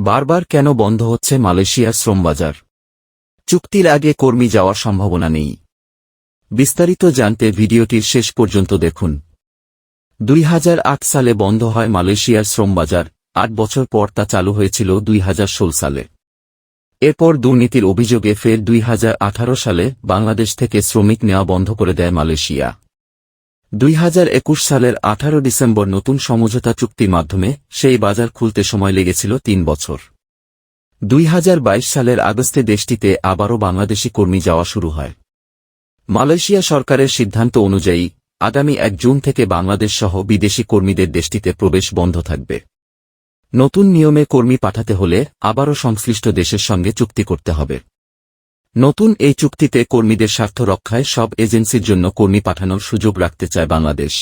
বারবার কেন বন্ধ হচ্ছে মালয়েশিয়ার শ্রমবাজার? চুক্তির আগে কর্মী যাওয়ার সম্ভাবনা নেই। বিস্তারিত জানতে ভিডিওটির শেষ পর্যন্ত দেখুন। দুই হাজার আট সালে বন্ধ হয় মালয়েশিয়ার শ্রমবাজার, আট বছর পর তা চালু হয়েছিল দুই হাজার ষোল সালে। এরপর দুর্নীতির অভিযোগে ফের দুই হাজার আঠারো সালে বাংলাদেশ থেকে শ্রমিক নেওয়া বন্ধ করে দেয় মালয়েশিয়া। দুই হাজার একুশ সালের আঠারো ডিসেম্বর নতুন সমঝোতা চুক্তির মাধ্যমে সেই বাজার খুলতে সময় লেগেছিল তিন বছর। দুই হাজার বাইশ সালের আগস্টে দেশটিতে আবারও বাংলাদেশি কর্মী যাওয়া শুরু হয়। মালয়েশিয়া সরকারের সিদ্ধান্ত অনুযায়ী, আগামী এক জুন থেকে বাংলাদেশ সহ বিদেশি কর্মীদের দেশটিতে প্রবেশ বন্ধ থাকবে। নতুন নিয়মে কর্মী পাঠাতে হলে আবারও সংশ্লিষ্ট দেশের সঙ্গে চুক্তি করতে হবে। নতুন এই চুক্তিতে কর্মীদের স্বার্থ রক্ষায় সব এজেন্সির জন্য কর্মী পাঠানোর সুযোগ রাখতে চায় বাংলাদেশ।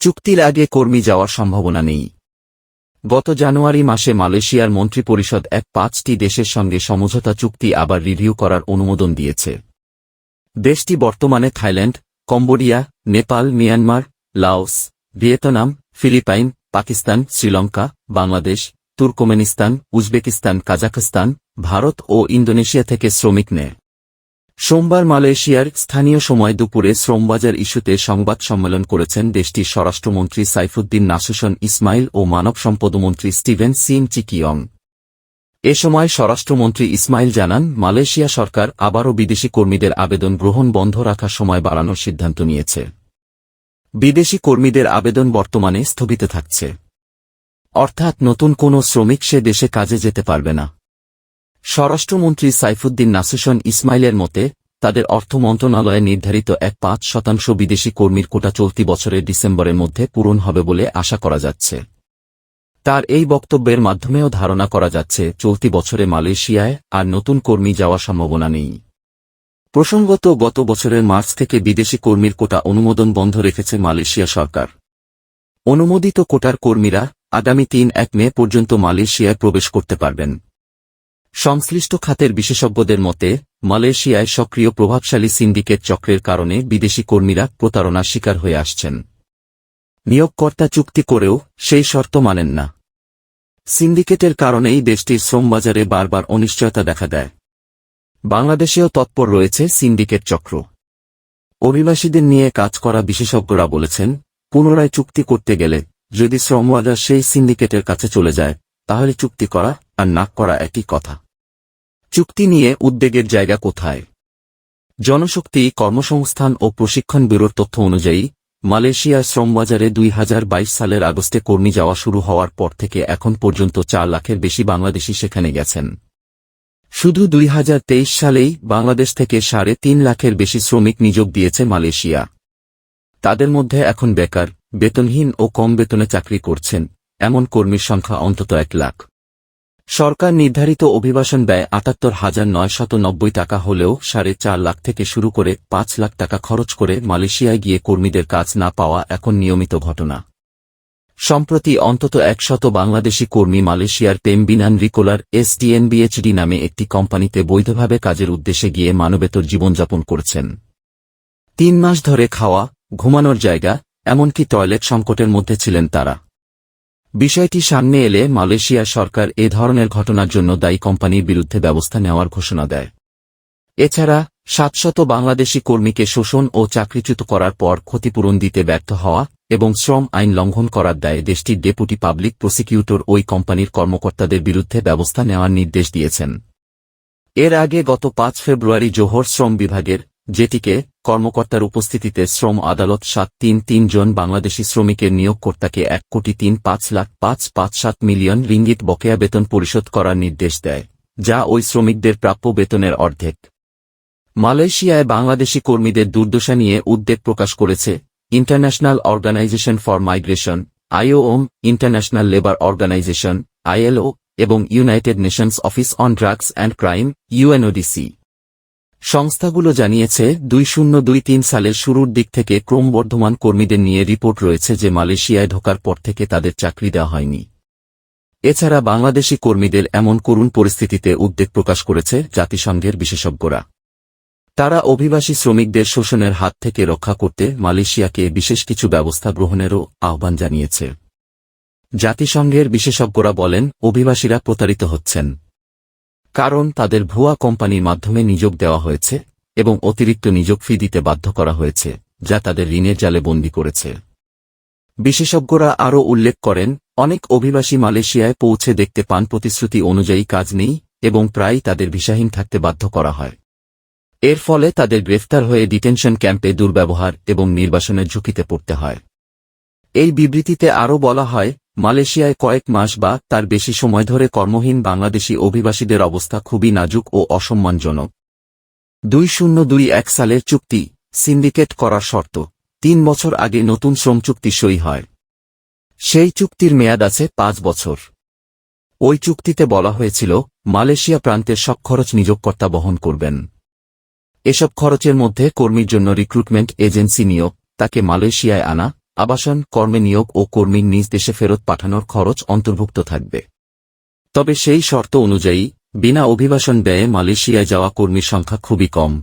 চুক্তির আগে কর্মী যাওয়ার সম্ভাবনা নেই। গত জানুয়ারি মাসে মালয়েশিয়ার মন্ত্রিপরিষদ এক পাঁচটি দেশের সঙ্গে সমঝোতা চুক্তি আবার রিভিউ করার অনুমোদন দিয়েছে। দেশটি বর্তমানে Thailand, Cambodia, Nepal, Myanmar, Laos, Vietnam, Philippines, Pakistan, Sri Lanka, Bangladesh Turkmenistan, Uzbekistan, Kazakhstan, Bharat ও ইন্দোনেশিয়া থেকে শ্রমিক নেয়। সোমবার মালয়েশিয়ার স্থানীয় সময় দুপুরে শ্রমবাজার ইস্যুতে সংবাদ সম্মেলন করেছেন দেশটির স্বরাষ্ট্রমন্ত্রী সাইফুদ্দিন নাসুসন ইসমাইল ও মানব সম্পদমন্ত্রী স্টিভেন সিং চিকিয়ং। এ সময় স্বরাষ্ট্রমন্ত্রী ইসমাইল জানান, মালয়েশিয়া সরকার আবারও বিদেশি কর্মীদের আবেদন গ্রহণ বন্ধ রাখার সময় বাড়ানোর সিদ্ধান্ত নিয়েছে। বিদেশি কর্মীদের আবেদন বর্তমানে স্থগিত থাকছে। অর্থাৎ নতুন কোনো শ্রমিক সে দেশে কাজে যেতে পারবে না। স্বরাষ্ট্রমন্ত্রী সাইফুদ্দিন নাসুসন ইসমাইলের মতে, তাদের অর্থ মন্ত্রণালয়ে নির্ধারিত এক পাঁচ শতাংশ বিদেশি কর্মীর কোটা চলতি বছরের ডিসেম্বরের মধ্যে পূরণ হবে বলে আশা করা যাচ্ছে। তার এই বক্তব্যের মাধ্যমেও ধারণা করা যাচ্ছে, চলতি বছরে মালয়েশিয়ায় আর নতুন কর্মী যাওয়ার সম্ভাবনা নেই। প্রসঙ্গত, গত বছরের মার্চ থেকে বিদেশি কর্মীর কোটা অনুমোদন বন্ধ রেখেছে মালয়েশিয়া সরকার। অনুমোদিত কোটার কর্মীরা আগামী তিন এক মে পর্যন্ত মালয়েশিয়ায় প্রবেশ করতে পারবেন। সংশ্লিষ্ট খাতের বিশেষজ্ঞদের মতে, মালয়েশিয়ায় সক্রিয় প্রভাবশালী সিন্ডিকেট চক্রের কারণে বিদেশি কর্মীরা প্রতারণার শিকার হয়ে আসছেন। নিয়োগকর্তা চুক্তি করেও সেই শর্ত মানেন না। সিন্ডিকেটের কারণেই দেশটির শ্রমবাজারে বারবার অনিশ্চয়তা দেখা দেয়। বাংলাদেশেও তৎপর রয়েছে সিন্ডিকেট চক্র। অভিবাসীদের নিয়ে কাজ করা বিশেষজ্ঞরা বলেছেন, পুনরায় চুক্তি করতে গেলে যদি শ্রমবাজার সেই সিন্ডিকেটের কাছে চলে যায়, তাহলে চুক্তি করা আর না করা একই কথা। চুক্তি নিয়ে উদ্বেগের জায়গা কোথায়? জনশক্তি, কর্মসংস্থান ও প্রশিক্ষণ ব্যুরোর তথ্য অনুযায়ী, মালয়েশিয়ার শ্রমবাজারে দুই হাজার বাইশ সালের আগস্টে কর্মী যাওয়া শুরু হওয়ার পর থেকে এখন পর্যন্ত চার লাখের বেশি বাংলাদেশি সেখানে গেছেন। শুধু দুই হাজার তেইশ সালেই বাংলাদেশ থেকে সাড়ে তিন লাখের বেশি শ্রমিক নিযোগ দিয়েছে মালয়েশিয়া। তাদের মধ্যে এখন বেকার, বেতনহীন ও কম বেতনে চাকরি করছেন, এমন কর্মীর সংখ্যা অন্তত এক লাখ। সরকার নির্ধারিত অভিবাসন ব্যয় আটাত্তর হাজার নয়শত নব্বই টাকা হলেও সাড়ে চার লাখ থেকে শুরু করে পাঁচ লাখ টাকা খরচ করে মালয়েশিয়ায় গিয়ে কর্মীদের কাজ না পাওয়া এখন নিয়মিত ঘটনা। সম্প্রতি অন্তত একশত বাংলাদেশি কর্মী মালয়েশিয়ার তেমবিনান রিকোলার এসডিএনবিএচডি নামে একটি কোম্পানিতে বৈধভাবে কাজের উদ্দেশ্যে গিয়ে মানবেতর জীবনযাপন করছেন। তিন মাস ধরে খাওয়া ঘুমানোর জায়গা, এমনকি টয়লেট সংকটের মধ্যে ছিলেন তারা। বিষয়টি সামনে এলে মালয়েশিয়া সরকার এ ধরনের ঘটনার জন্য দায়ী কোম্পানির বিরুদ্ধে ব্যবস্থা নেওয়ার ঘোষণা দেয়। এছাড়া, সাতশত বাংলাদেশি কর্মীকে শোষণ ও চাকরিচ্যুত করার পর ক্ষতিপূরণ দিতে ব্যর্থ হওয়া এবং শ্রম আইন লঙ্ঘন করার দায়ে দেশটির ডেপুটি পাবলিক প্রসিকিউটর ওই কোম্পানির কর্মকর্তাদের বিরুদ্ধে ব্যবস্থা নেওয়ার নির্দেশ দিয়েছেন। এর আগে গত পাঁচ ফেব্রুয়ারি জোহর শ্রম বিভাগের যেটিকে কর্মকর্তার উপস্থিতিতে শ্রম আদালত সাত তিন তিন জন বাংলাদেশি শ্রমিকের নিয়োগকর্তাকে এক কোটি তিন পাঁচ লাখ পাঁচ পাঁচ সাত মিলিয়ন রিঙ্গিত বকেয়া বেতন পরিশোধ করার নির্দেশ দেয়, যা ওই শ্রমিকদের প্রাপ্য বেতনের অর্ধেক। মালয়েশিয়ায় বাংলাদেশি কর্মীদের দুর্দশা নিয়ে উদ্বেগ প্রকাশ করেছে International Organization for Migration IOM International Labour Organization, ILO, এবং United Nations Office on Drugs and Crime, UNODC. সংস্থাগুলো জানিয়েছে, দুই শূন্য দুই তিন সালের শুরুর দিক থেকে ক্রমবর্ধমান কর্মীদের নিয়ে রিপোর্ট রয়েছে যে মালয়েশিয়ায় ঢোকার পর থেকে তাদের চাকরি দেওয়া হয়নি। এছাড়া বাংলাদেশি কর্মীদের এমন করুণ পরিস্থিতিতে উদ্বেগ প্রকাশ করেছে জাতিসংঘের বিশেষজ্ঞরা। তারা অভিবাসী শ্রমিকদের শোষণের হাত থেকে রক্ষা করতে মালয়েশিয়াকে বিশেষ কিছু ব্যবস্থা গ্রহণেরও আহ্বান জানিয়েছে। জাতিসংঘের বিশেষজ্ঞরা বলেন, অভিবাসীরা প্রতারিত হচ্ছেন। কারণ তাদের ভুয়া কোম্পানির মাধ্যমে নিয়োগ দেওয়া হয়েছে এবং অতিরিক্ত নিয়োগ ফি দিতে বাধ্য করা হয়েছে, যা তাদের ঋণের জালে বন্দী করেছে। বিশেষজ্ঞরা আরও উল্লেখ করেন, অনেক অভিবাসী মালয়েশিয়ায় পৌঁছে দেখতে পান প্রতিশ্রুতি অনুযায়ী কাজ নেই এবং প্রায়ই তাদের ভিসাহীন থাকতে বাধ্য করা হয়। এর ফলে তাদের গ্রেফতার হয়ে ডিটেনশন ক্যাম্পে দুর্ব্যবহার এবং নির্বাসনের ঝুঁকিতে পড়তে হয়। এই বিবৃতিতে আরও বলা হয় মালয়েশিয়ায় কয়েক মাস বা তার বেশি সময় ধরে কর্মহীন বাংলাদেশি অভিবাসীদের অবস্থা খুবই নাজুক ও অসম্মানজনক। দুই শূন্য দুই এক সালের চুক্তি সিন্ডিকেট করার শর্ত, তিন বছর আগে নতুন শ্রম চুক্তি সই হয়। সেই চুক্তির মেয়াদ আছে পাঁচ বছর। ওই চুক্তিতে বলা হয়েছিল, মালয়েশিয়া প্রান্তের সব খরচ নিযোগকর্তা বহন করবেন। এসব খরচের মধ্যে কর্মীর জন্য রিক্রুটমেন্ট এজেন্সি নিয়োগ, তাকে মালয়েশিয়ায় আনা আবাসন, কর্মে নিয়োগ ও কর্মীর নিজ দেশে ফেরত পাঠানোর খরচ অন্তর্ভুক্ত থাকবে। তবে সেই শর্ত অনুযায়ী, বিনা অভিবাসন ব্যয়ে মালয়েশিয়ায় যাওয়া কর্মীর সংখ্যা খুবই কম।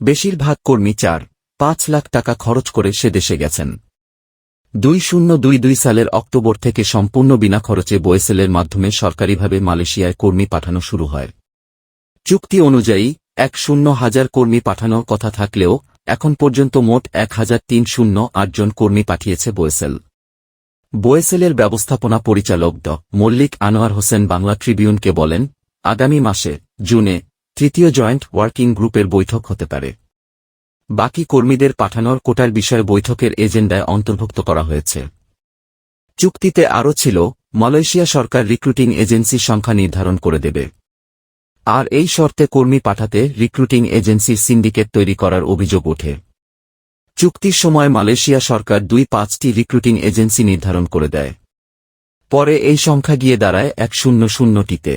বেশিরভাগ কর্মী চার, পাঁচ লাখ টাকা খরচ করে সে দেশে গেছেন। দুই শূন্য দুই দুই সালের অক্টোবর থেকে সম্পূর্ণ বিনা খরচে বয়েসেলের মাধ্যমে সরকারিভাবে মালয়েশিয়ায় কর্মী পাঠানো শুরু হয়। চুক্তি অনুযায়ী, এক শূন্য হাজার কর্মী পাঠানোর কথা থাকলেও এখন পর্যন্ত মোট এক হাজার তিন শূন্য আটজন কর্মী পাঠিয়েছে বোয়েসেল। বোয়েসেলের ব্যবস্থাপনা পরিচালক ড মল্লিক আনোয়ার হোসেন বাংলা ট্রিবিউনকে বলেন, আগামী মাসে, জুনে, তৃতীয় জয়েন্ট ওয়ার্কিং গ্রুপের বৈঠক হতে পারে। বাকি কর্মীদের পাঠানোর কোটার বিষয়ে বৈঠকের এজেন্ডায় অন্তর্ভুক্ত করা হয়েছে। চুক্তিতে আরও ছিল, মালয়েশিয়া সরকার রিক্রুটিং এজেন্সি সংখ্যা নির্ধারণ করে দেবে। আর এই শর্তে কর্মী পাঠাতে রিক্রুটিং এজেন্সি সিন্ডিকেট তৈরি করার অভিযোগ ওঠে। চুক্তির সময় মালয়েশিয়া সরকার দুই পাঁচটি রিক্রুটিং এজেন্সি নির্ধারণ করে দেয়। পরে এই সংখ্যা গিয়ে দাঁড়ায় এক শূন্য শূন্যটিতে।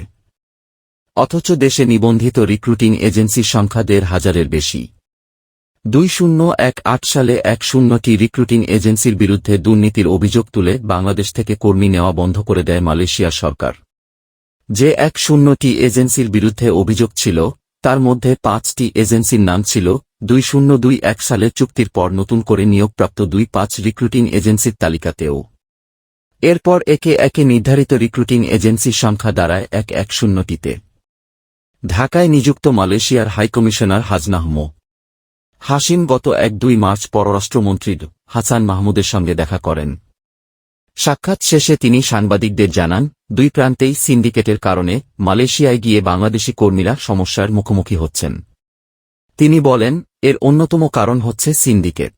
অথচ দেশে নিবন্ধিত রিক্রুটিং এজেন্সির সংখ্যা দেড় হাজারের বেশি। দুই শূন্য এক আট সালে এক শূন্যটি রিক্রুটিং এজেন্সির বিরুদ্ধে দুর্নীতির অভিযোগ তুলে বাংলাদেশ থেকে কর্মী নেওয়া বন্ধ করে দেয় মালয়েশিয়া সরকার। যে এক শূন্যটি এজেন্সির বিরুদ্ধে অভিযোগ ছিল, তার মধ্যে পাঁচটি এজেন্সির নাম ছিল, দুই শূন্য দুই এক সালের চুক্তির পর নতুন করে নিয়োগপ্রাপ্ত দুই পাঁচ রিক্রুটিং এজেন্সির তালিকাতেও। এরপর একে একে নির্ধারিত রিক্রুটিং এজেন্সির সংখ্যা দাঁড়ায় এক এক শূন্যটিতে। ঢাকায় নিযুক্ত মালয়েশিয়ার হাইকমিশনার হাজনাহমো হাসিম গত এক দুই মার্চ পররাষ্ট্রমন্ত্রী হাসান মাহমুদের সঙ্গে দেখা করেন। সাক্ষাৎ শেষে তিনি সাংবাদিকদের জানান দুই প্রান্তেই সিন্ডিকেটের কারণে মালয়েশিয়ায় গিয়ে বাংলাদেশি কর্মীরা সমস্যার মুখোমুখি হচ্ছেন। তিনি বলেন, এর অন্যতম কারণ হচ্ছে সিন্ডিকেট।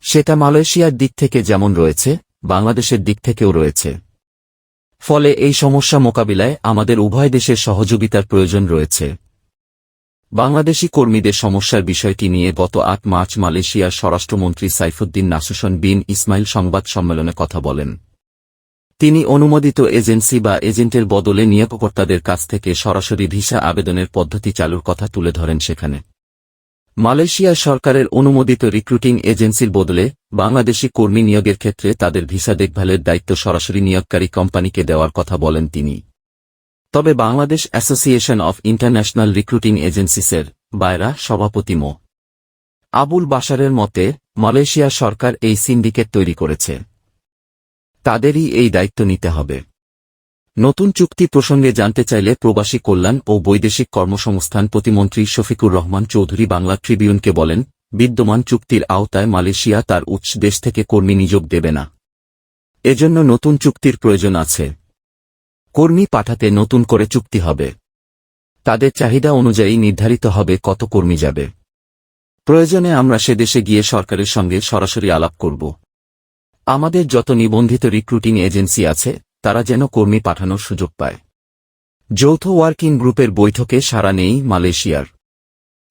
সেটা মালয়েশিয়ার দিক থেকে যেমন রয়েছে, বাংলাদেশের দিক থেকেও রয়েছে। ফলে এই সমস্যা মোকাবিলায় আমাদের উভয় দেশের সহযোগিতার প্রয়োজন রয়েছে। বাংলাদেশি কর্মীদের সমস্যার বিষয়টি নিয়ে গত আট মার্চ মালয়েশিয়ার স্বরাষ্ট্রমন্ত্রী সাইফুদ্দিন নাসুসন বিন ইসমাইল সংবাদ সম্মেলনে কথা বলেন। তিনি অনুমোদিত এজেন্সি বা এজেন্টের বদলে নিয়োগকর্তাদের কাছ থেকে সরাসরি ভিসা আবেদনের পদ্ধতি চালুর কথা তুলে ধরেন সেখানে। মালয়েশিয়া সরকারের অনুমোদিত রিক্রুটিং এজেন্সির বদলে বাংলাদেশি কর্মী নিয়োগের ক্ষেত্রে তাদের ভিসা দেখভালের দায়িত্ব সরাসরি নিয়োগকারী কোম্পানিকে দেওয়ার কথা বলেন তিনি। তবে Bangladesh Association of International Recruiting এজেন্সিসের BAIRA সভাপতি মো. আবুল বাসারের মতে, মালয়েশিয়া সরকার এই সিন্ডিকেট তৈরি করেছে। তাদেরই এই দায়িত্ব নিতে হবে। নতুন চুক্তি প্রসঙ্গে জানতে চাইলে প্রবাসী কল্যাণ ও বৈদেশিক কর্মসংস্থান প্রতিমন্ত্রী শফিকুর রহমান চৌধুরী বাংলা ট্রিবিউনকে বলেন, বিদ্যমান চুক্তির আওতায় মালয়েশিয়া তার উৎস দেশ থেকে কর্মী নিযোগ দেবে না। এজন্য নতুন চুক্তির প্রয়োজন আছে। কর্মী পাঠাতে নতুন করে চুক্তি হবে। তাদের চাহিদা অনুযায়ী নির্ধারিত হবে কত কর্মী যাবে। প্রয়োজনে আমরা সে দেশে গিয়ে সরকারের সঙ্গে সরাসরি আলাপ করব। আমাদের যত নিবন্ধিত রিক্রুটিং এজেন্সি আছে, তারা যেন কর্মী পাঠানোর সুযোগ পায়। যৌথ ওয়ার্কিং গ্রুপের বৈঠকে সারা নেই মালয়েশিয়ার।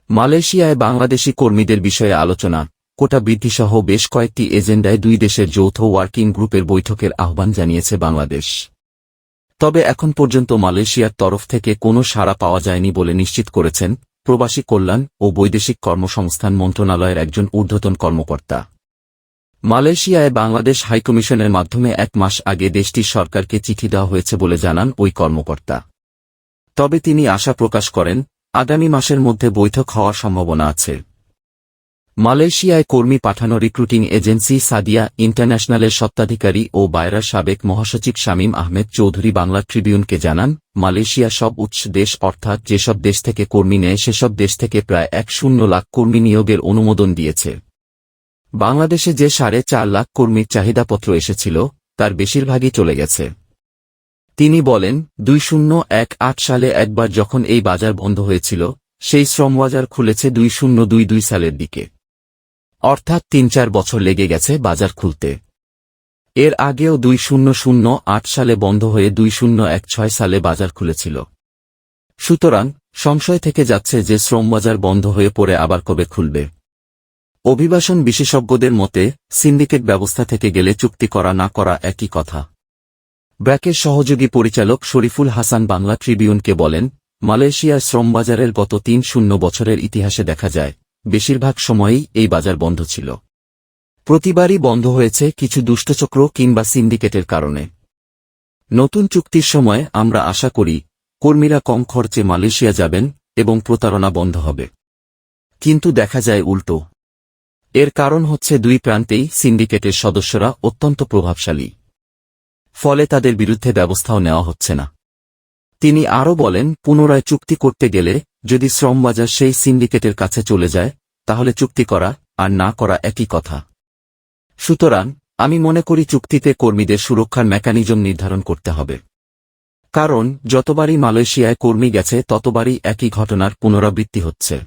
মালয়েশিয়ায় বাংলাদেশি কর্মীদের বিষয়ে আলোচনা, কোটা বৃদ্ধিসহ বেশ কয়েকটি এজেন্ডায় দুই দেশের যৌথ ওয়ার্কিং গ্রুপের বৈঠকের আহ্বান জানিয়েছে বাংলাদেশ। তবে এখন পর্যন্ত মালয়েশিয়ার তরফ থেকে কোনো সাড়া পাওয়া যায়নি বলে নিশ্চিত করেছেন প্রবাসী কল্যাণ ও বৈদেশিক কর্মসংস্থান মন্ত্রণালয়ের একজন ঊর্ধ্বতন কর্মকর্তা। মালয়েশিয়ায় বাংলাদেশ হাইকমিশনের মাধ্যমে এক মাস আগে দেশটির সরকারকে চিঠি দেওয়া হয়েছে বলে জানান ওই কর্মকর্তা। তবে তিনি আশা প্রকাশ করেন, আগামী মাসের মধ্যে বৈঠক হওয়ার সম্ভাবনা আছে। মালয়েশিয়ায় কর্মী পাঠানো রিক্রুটিং এজেন্সি সাদিয়া ইন্টারন্যাশনালের সত্ত্বাধিকারী ও বায়রার সাবেক মহাসচিব শামীম আহমেদ চৌধুরী বাংলা ট্রিবিউনকে জানান মালয়েশিয়া সব উৎস দেশ অর্থাৎ যেসব দেশ থেকে কর্মী নেয় সেসব দেশ থেকে প্রায় এক শূন্য লাখ কর্মী নিয়োগের অনুমোদন দিয়েছে। বাংলাদেশে যে সাড়ে চার লাখ কর্মীর চাহিদাপত্র এসেছিল, তার বেশিরভাগই চলে গেছে। তিনি বলেন, দুই শূন্য এক আট সালে একবার যখন এই বাজার বন্ধ হয়েছিল, সেই শ্রম বাজার খুলেছে দুই শূন্য দুই দুই সালের দিকে। অর্থাৎ তিন চার বছর লেগে গেছে বাজার খুলতে। এর আগেও দুই শূন্য শূন্য আট সালে বন্ধ হয়ে দুই শূন্য এক ছয় সালে বাজার খুলেছিল। সুতরাং, সংশয় থেকে যাচ্ছে যে শ্রম বাজার বন্ধ হয়ে পড়ে আবার কবে খুলবে। অভিবাসন বিশেষজ্ঞদের মতে, সিন্ডিকেট ব্যবস্থা থেকে গেলে চুক্তি করা না করা একই কথা। ব্র্যাকের সহযোগী পরিচালক শরীফুল হাসান বাংলা ট্রিবিউনকে বলেন, মালয়েশিয়ার শ্রমবাজারের গত তিন শূন্য বছরের ইতিহাসে দেখা যায়, বেশিরভাগ সময়েই এই বাজার বন্ধ ছিল। প্রতিবারই বন্ধ হয়েছে কিছু দুষ্টচক্র কিংবা সিন্ডিকেটের কারণে। নতুন চুক্তির সময় আমরা আশা করি, কর্মীরা কম খরচে মালয়েশিয়া যাবেন এবং প্রতারণা বন্ধ হবে। কিন্তু দেখা যায় উল্টো। এর কারণ হচ্ছে দুই প্রান্তেই সিন্ডিকেটের সদস্যরা অত্যন্ত প্রভাবশালী। ফলে তাদের বিরুদ্ধে ব্যবস্থাও নেওয়া হচ্ছে না। তিনি আরও বলেন, পুনরায় চুক্তি করতে গেলে যদি শ্রমবাজার সেই সিন্ডিকেটের কাছে চলে যায়, তাহলে চুক্তি করা আর না করা একই কথা। সুতরাং, আমি মনে করি চুক্তিতে কর্মীদের সুরক্ষার মেকানিজম নির্ধারণ করতে হবে। কারণ, যতবারই মালয়েশিয়ায় কর্মী গেছে, ততবারই একই ঘটনার পুনরাবৃত্তি হচ্ছে।